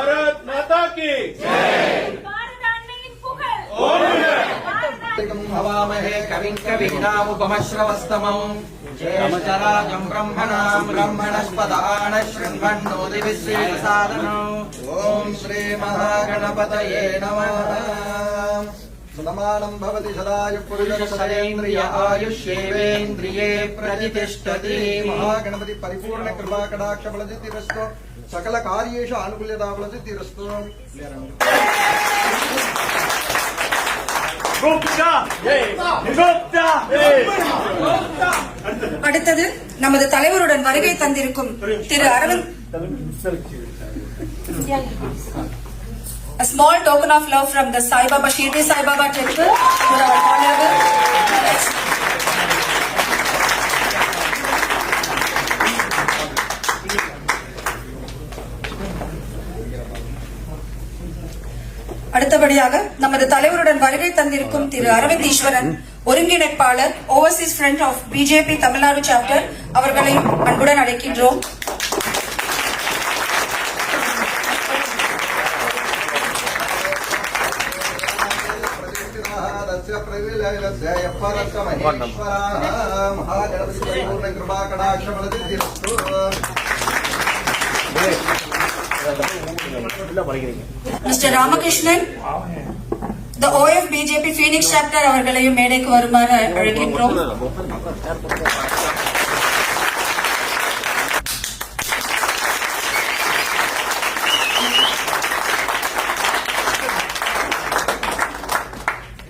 భారత్ మాతాకి హవామహే కవిం కవినాముపమశ్రవస్తమం జ్యేష్ఠరాజం బ్రహ్మణాం బ్రహ్మణస్పదాన శృణ్వన్నో దివిశ్రీ సాధనం ఓం శ్రీ మహాగణపతయే నమః सदमानं भवति सदायु पुरुषशरेन्द्रिय आयुष्येवेन्द्रिये प्रतिष्ठति महागणपति परिपूर्ण कृपा कटाक्ष फलसिद्धिरस्तु सकल कार्येषु आनुकूल्यता फलसिद्धिरस्तु குப்தா குப்தா அடுத்தது நமது தலைவருடன் வருகை தந்திருக்கும் திரு Aravind A small token of love from the Sai Baba Shirdi Sai Baba temple for our honorable அடுத்தபடியாக நமது தலைவருடன் வருகை தந்திருக்கும் திரு அரவிந்த் ஈஸ்வரன் ஒருங்கிணைப்பாளர் overseas friend of BJP Tamil Nadu chapter அவர்களை அன்புடன் அழைக்கின்றோம். प्रतिष्ठितस्य प्रतिलयस्य यः परस्य महेश्वरः महागणपति परिपूर्ण कृपा कटाक्ष फलसिद्धिरस्तु mister Ramakrishnan the OF BJP Phoenix chapter அவர்களையும் மேடைக்கு வருமாறு அழைக்கின்றோம்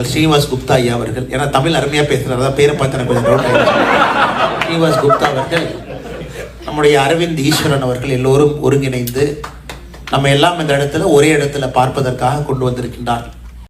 ஸ்ரீனிவாஸ் குப்தா ஐயா அவர்கள். ஏன்னா தமிழ் அருமையாக பேசுகிறார் தான் பேரை பார்த்து எனக்கு கொஞ்சம் டவுட் ஸ்ரீனிவாஸ் குப்தா அவர்கள் நம்முடைய அரவிந்த் ஈஸ்வரன் அவர்கள் எல்லோரும் ஒருங்கிணைந்து நம்ம எல்லாம் இந்த இடத்துல ஒரே இடத்துல பார்ப்பதற்காக கொண்டு வந்திருக்கின்றார்.